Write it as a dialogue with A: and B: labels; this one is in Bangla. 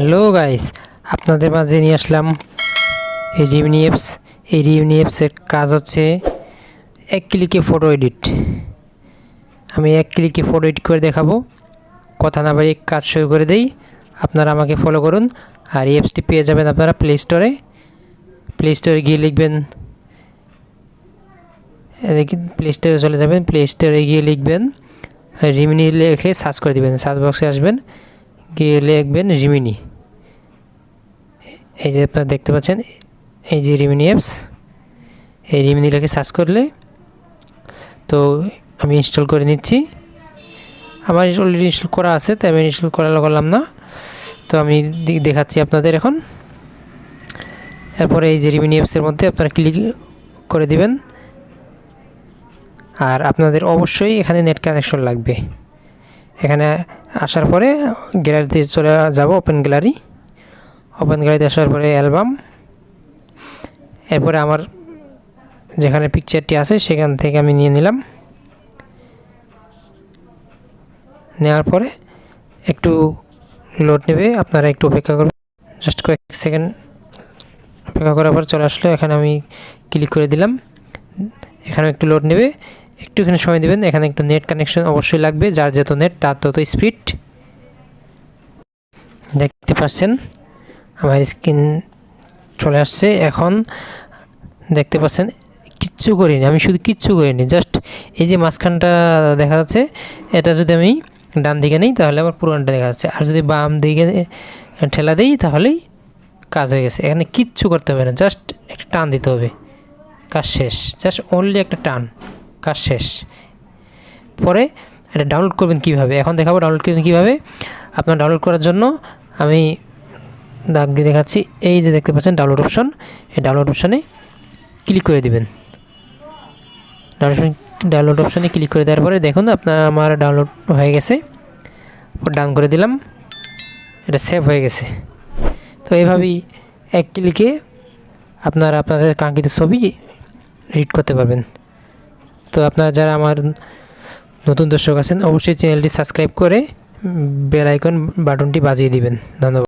A: হ্যালো গাইস আপনাদের মাঝে নিয়ে আসলাম এই রিউনি অ্যাপস এই রিউনি অ্যাপসের কাজ হচ্ছে এক ক্লিকে ফটো এডিট আমি এক ক্লিকে ফটো এডিট করে দেখাবো। কথা না বাড়িয়ে কাজ শুরু করে দেই। আপনারা আমাকে ফলো করুন। আর এই অ্যাপসটি পেয়ে যাবেন আপনারা প্লে স্টোরে প্লে স্টোরে গিয়ে লিখবেন। প্লে স্টোরে চলে যাবেন। প্লে স্টোরে গিয়ে লিখবেন। রিমিনি লিখে সার্চ করে দিবেন। সার্চ বক্সে আসবেন। গিয়ে লিখবেন? রিমিনি এই যে আপনারা দেখতে পাচ্ছেন, এই যে রিমিনি অ্যাপস এই রিমিনি লিখে সার্চ করলে তো আমি ইনস্টল করে নিচ্ছি। আমার অলরেডি ইনস্টল করা আছে, তাই আমি ইনস্টল করা করলাম না। তো আমি দেখাচ্ছি আপনাদের এখন। এরপরে এই যে রিমিনি অ্যাপসের মধ্যে আপনারা ক্লিক করে দিবেন। আর আপনাদের অবশ্যই এখানে নেট কানেকশন লাগবে। এখানে আসার পরে গ্যালারিতে চলে যাব ওপেন গ্যালারি ওপেন গ্যালারিতে আসার পরে অ্যালবাম এরপরে আমার যেখানে পিকচারটি আছে সেখান থেকে আমি নিয়ে নিলাম। নেওয়ার পরে একটু লোড নেবে, আপনারা একটু অপেক্ষা করবেন। জাস্ট কয়েক সেকেন্ড অপেক্ষা করার পর চলে আসলো, এখানে আমি ক্লিক করে দিলাম। এখানে একটু লোড নেবে। একটু এখানে সময় দেবেন, এখানে একটু নেট কানেকশন অবশ্যই লাগবে, যার যত নেট তার তত স্পিড দেখতে পাচ্ছেন, আমার স্ক্রিন চলে আসছে, এখন দেখতে পাচ্ছেন, কিচ্ছু করিনি, আমি শুধু কিচ্ছু করিনি জাস্ট এই যে মাঝখানটা দেখা যাচ্ছে, এটা যদি আমি ডান দিকে নেই, তাহলে আমার পুরোনটা দেখা যাচ্ছে, আর যদি বাম দিকে ঠেলা দিই, তাহলেই কাজ হয়ে গেছে, এখানে কিচ্ছু করতে হবে না জাস্ট একটা টান দিতে হবে, কাজ শেষ জাস্ট অনলি একটা টান। কাজ শেষ। পরে এটা ডাউনলোড করবেন কীভাবে? এখন দেখাবো ডাউনলোড করবেন কীভাবে। আপনার ডাউনলোড করার জন্য আমি দাগ দিয়ে দেখাচ্ছি। এই যে দেখতে পাচ্ছেন ডাউনলোড অপশন এই ডাউনলোড অপশানে ক্লিক করে দিবেন। ডাউনলোড ডাউনলোড অপশানে ক্লিক করে দেওয়ার পরে দেখুন আপনার আমার ডাউনলোড হয়ে গেছে। ডাউন করে দিলাম। এটা সেভ হয়ে গেছে। তো এইভাবেই এক ক্লিকে আপনারা আপনাদের কাঙ্ক্ষিত ছবি এডিট করতে পারবেন। তো আপনারা যারা আমার নতুন দর্শক আছেন, অবশ্যই চ্যানেলটি সাবস্ক্রাইব করে বেল আইকন বাটনটি বাজিয়ে দিবেন। ধন্যবাদ।